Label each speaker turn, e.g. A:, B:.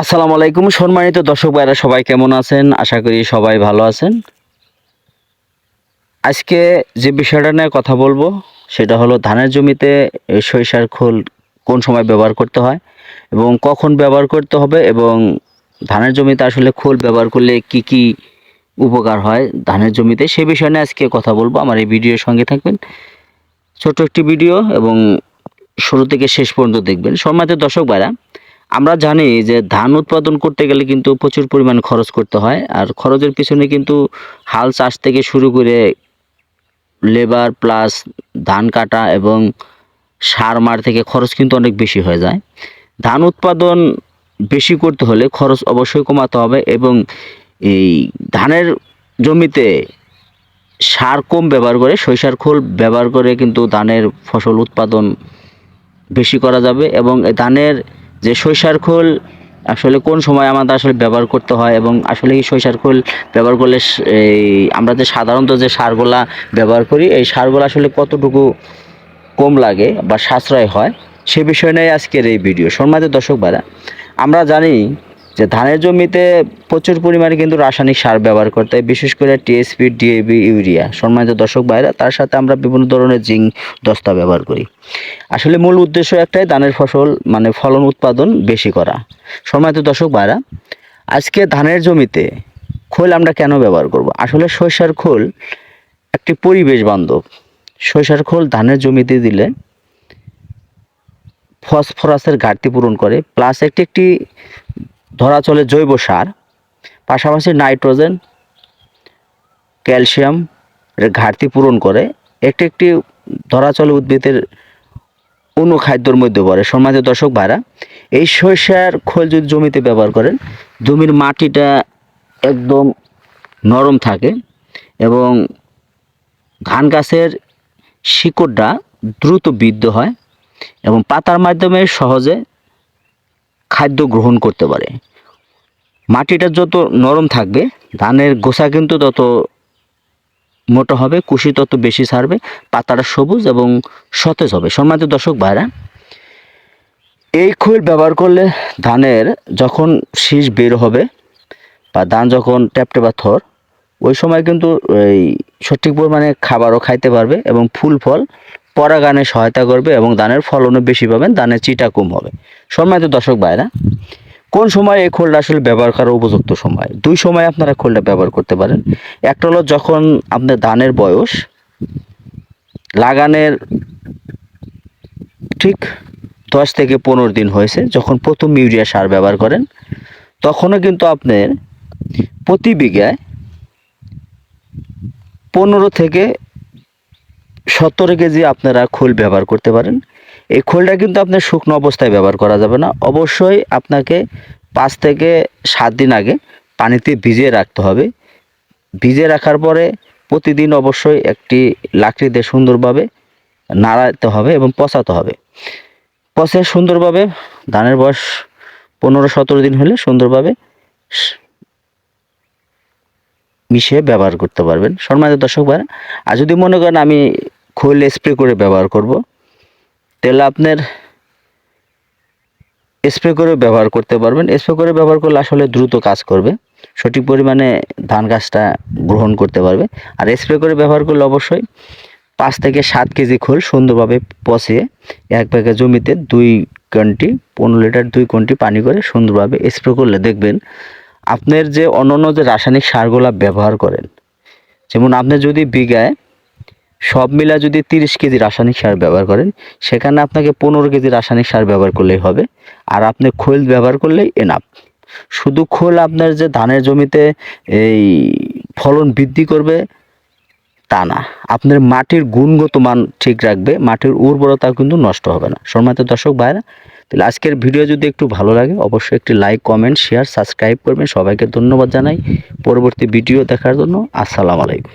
A: আসসালামু আলাইকুম, সম্মানিত দর্শক ভাইরা, সবাই কেমন আছেন? আশা করি সবাই ভালো আছেন। আজকে যে বিষয়টা নিয়ে কথা বলব, সেটা হলো ধানের জমিতে সরিষার খোল কোন সময় ব্যবহার করতে হয় এবং কখন ব্যবহার করতে হবে এবং ধানের জমিতে আসলে খোল ব্যবহার করলে কি কি উপকার হয় ধানের জমিতে, সে বিষয় নিয়ে আজকে কথা বলব। আমার এই ভিডিওর সঙ্গে থাকবেন। ছোট একটি ভিডিও এবং শুরু থেকে শেষ পর্যন্ত দেখবেন। সম্মানিত দর্শক ভাইরা আমরা জানি যে ধান উৎপাদন করতে গেলে কিন্তু প্রচুর পরিমাণ খরচ করতে হয়, আর খরচের পিছনে কিন্তু হাল চাষ থেকে শুরু করে লেবার প্লাস ধান কাটা এবং সার মার থেকে খরচ কিন্তু অনেক বেশি হয়ে যায়। ধান উৎপাদন বেশি করতে হলে খরচ অবশ্যই কমাতে হবে এবং এই ধানের জমিতে সার কম ব্যবহার করে, সরিষার খোল ব্যবহার করে কিন্তু ধানের ফসল উৎপাদন বেশি করা যাবে এবং ধানের যে সরিষার খোল আসলে কোন সময় আমাদের আসলে ব্যবহার করতে হয় এবং আসলে এই সরিষার খোল ব্যবহার করলে এই আমরা যে সাধারণত যে সারগুলা ব্যবহার করি, এই সারগুলো আসলে কতটুকু কম লাগে বা সাশ্রয় হয় সে বিষয় নিয়ে আজকের এই ভিডিও সম্মানিত দর্শক ভাইরা, আমরা জানি যে ধানের জমিতে প্রচুর পরিমাণে কিন্তু রাসায়নিক সার ব্যবহার করতে হয়, বিশেষ করে টিএসপি ডিএবি ইউরিয়া, সম্মানিত দর্শক ভাইরা তার সাথে আমরা বিভিন্ন ধরনের জিঙ্ক দস্তা ব্যবহার করি। আসলে মূল উদ্দেশ্য একটাই, ধানের ফসল মানে ফলন উৎপাদন বেশি করা। সম্মানিত দর্শক ভাইরা আজকে ধানের জমিতে খোল আমরা কেন ব্যবহার করব? আসলে সরিষার খোল একটি পরিবেশ বান্ধব। সরিষার খোল ধানের জমিতে দিলে ফসফরাসের ঘাটতি পূরণ করে, প্লাস একটি একটি ধরা চলে জৈব সার, পাশাপাশি নাইট্রোজেন, ক্যালসিয়াম ঘাটতি পূরণ করে একটি একটি ধরা চলে উদ্ভিদের অনুখাদ্যর মধ্যে পড়ে। সম্মানিত দর্শক ভাইরা, এই সরিষার খোল যদি জমিতে ব্যবহার করেন, জমির মাটিটা একদম নরম থাকে এবং ধান গাছের শিকড়টা দ্রুত বৃদ্ধ হয় এবং পাতার মাধ্যমে সহজে খাদ্য গ্রহণ করতে পারে। মাটিটা যত নরম থাকবে, ধানের গোছা কিন্তু তত মোটা হবে, কুশি তত বেশি ছাড়বে, পাতাটা সবুজ এবং সতেজ হবে। সম্মানিত দর্শক ভাইরা, এই খৈল ব্যবহার করলে ধানের যখন শীষ বের হবে বা ধান যখন ট্যাপটে বা থর, ওই সময় কিন্তু এই সঠিক পরিমাণে খাবারও খাইতে পারবে এবং ফুল ফল পরাগানে সহায়তা করবে এবং ধানের ফলনও বেশি পাবেন ধানের চিটা কম হবে। সম্মানিত দর্শক ভাইরা, কোন সময় এই খোলটা আসলে ব্যবহার করার উপযুক্ত সময়? দুই সময় আপনারা খোলটা ব্যবহার করতে পারেন। একটা হলো যখন আপনার ধানের বয়স, লাগানের ঠিক দশ থেকে পনেরো দিন হয়েছে, যখন প্রথম ইউরিয়া সার ব্যবহার করেন, তখনও কিন্তু আপনার প্রতি বিঘায় পনেরো থেকে সতেরো কেজি আপনারা খোল ব্যবহার করতে পারেন। এই খোলটা কিন্তু আপনার শুকনো অবস্থায় ব্যবহার করা যাবে না। অবশ্যই আপনাকে পাঁচ থেকে সাত দিন আগে পানিতে ভিজিয়ে রাখতে হবে। ভিজিয়ে রাখার পরে প্রতিদিন অবশ্যই একটি লাকড়ি দিয়ে সুন্দরভাবে নাড়াতে হবে এবং পচাতে হবে। পচে সুন্দরভাবে, ধানের বয়স পনেরো সতেরো দিন হলে সুন্দরভাবে মিশিয়ে ব্যবহার করতে পারবেন। সম্মানিত দর্শক আর যদি মনে করেন আমি খোল স্প্রে করে ব্যবহার করব। তাহলে আপনার স্প্রে করে ব্যবহার করতে পারবেন। স্প্রে করে ব্যবহার করলে আসলে দ্রুত কাজ করবে। সঠিক পরিমাণে ধান গাছটা গ্রহণ করতে পারবে। আর স্প্রে করে ব্যবহার করলে অবশ্যই পাঁচ থেকে সাত কেজি খোল সুন্দরভাবে পচিয়ে এক ব্যাগে জমিতে দুই কন্টি পনেরো লিটার দুই কন্টি পানি করে সুন্দরভাবে স্প্রে করলে দেখবেন আপনার যে অন্যান্য যে রাসায়নিক সারগুলা ব্যবহার করেন, যেমন আপনি যদি বিঘায় সব মিলা যদি তিরিশ কেজি রাসায়নিক সার ব্যবহার করেন, সেখানে আপনাকে পনেরো কেজি রাসায়নিক সার ব্যবহার করলেই হবে। আর আপনি খোল ব্যবহার করলেই এনাফ শুধু খোল আপনার যে ধানের জমিতে এই ফলন বৃদ্ধি করবে, তা না। আপনার মাটির গুণগত মান ঠিক রাখবে, মাটির উর্বরতা কিন্তু নষ্ট হবে না। সম্মানিত দর্শক ভাইরা তাহলে আজকের ভিডিও যদি একটু ভালো লাগে, অবশ্যই একটি লাইক কমেন্ট শেয়ার সাবস্ক্রাইব করবেন। সবাইকে ধন্যবাদ জানাই। পরবর্তী ভিডিও দেখার জন্য আসসালামু আলাইকুম।